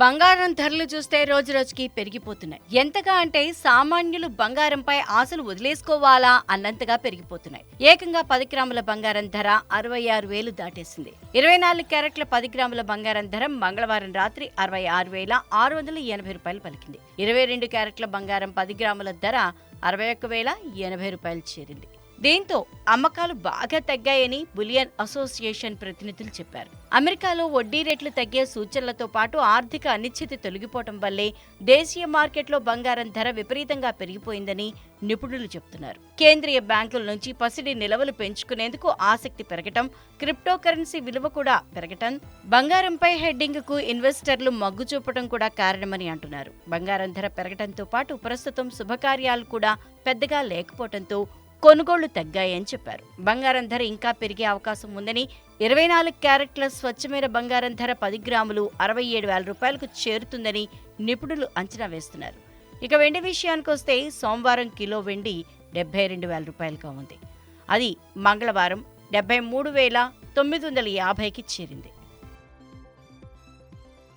బంగారం ధరలు చూస్తే రోజు రోజుకి పెరిగిపోతున్నాయి. ఎంతగా అంటే సామాన్యులు బంగారంపై ఆశలు వదిలేసుకోవాలా అన్నంతగా పెరిగిపోతున్నాయి. ఏకంగా పది గ్రాముల బంగారం ధర అరవై ఆరు వేలు దాటేసింది. ఇరవై నాలుగు క్యారెట్ల పది గ్రాముల బంగారం ధర మంగళవారం రాత్రి అరవై ఆరు వేల ఆరు వందల ఎనభై రూపాయలు పలికింది. ఇరవై రెండు క్యారెట్ల బంగారం పది గ్రాముల ధర అరవై ఒక్క వేల ఎనభై రూపాయలు చేరింది. దీంతో అమ్మకాలు బాగా తగ్గాయని బులియన్ అసోసియేషన్ ప్రతినిధులు చెప్పారు. అమెరికాలో వడ్డీ రేట్లు తగ్గే సూచనలతో పాటు ఆర్థిక అనిశ్చితి తొలగిపోవటం వల్లే దేశీయ మార్కెట్లో బంగారం ధర విపరీతంగా పెరిగిపోయిందని నిపుణులు చెబుతున్నారు కేంద్రీయ బ్యాంకుల నుంచి పసిడి నిల్వలు పెంచుకునేందుకు ఆసక్తి పెరగటం క్రిప్టో కరెన్సీ విలువ కూడా పెరగటం బంగారంపై హెడ్డింగ్కు ఇన్వెస్టర్లు మగ్గు చూపడం కూడా కారణమని అంటున్నారు. బంగారం ధర పెరగటంతో పాటు ప్రస్తుతం శుభకార్యాలు కూడా పెద్దగా లేకపోవడంతో కొనుగోళ్ళు తగ్గాయని చెప్పారు. బంగారం ధర ఇంకా పెరిగే అవకాశం ఉందని ఇరవై నాలుగు క్యారెట్ల స్వచ్ఛమైన బంగారం ధర పది గ్రాములు అరవై ఏడు వేల రూపాయలకు చేరుతుందని నిపుణులు అంచనా వేస్తున్నారు. ఇక వెండి విషయానికి వస్తే సోమవారం కిలో వెండి డెబ్బై రెండు వేల రూపాయలుగా ఉంది. అది మంగళవారం డెబ్బై మూడు వేల తొమ్మిది వందల యాభైకి చేరింది.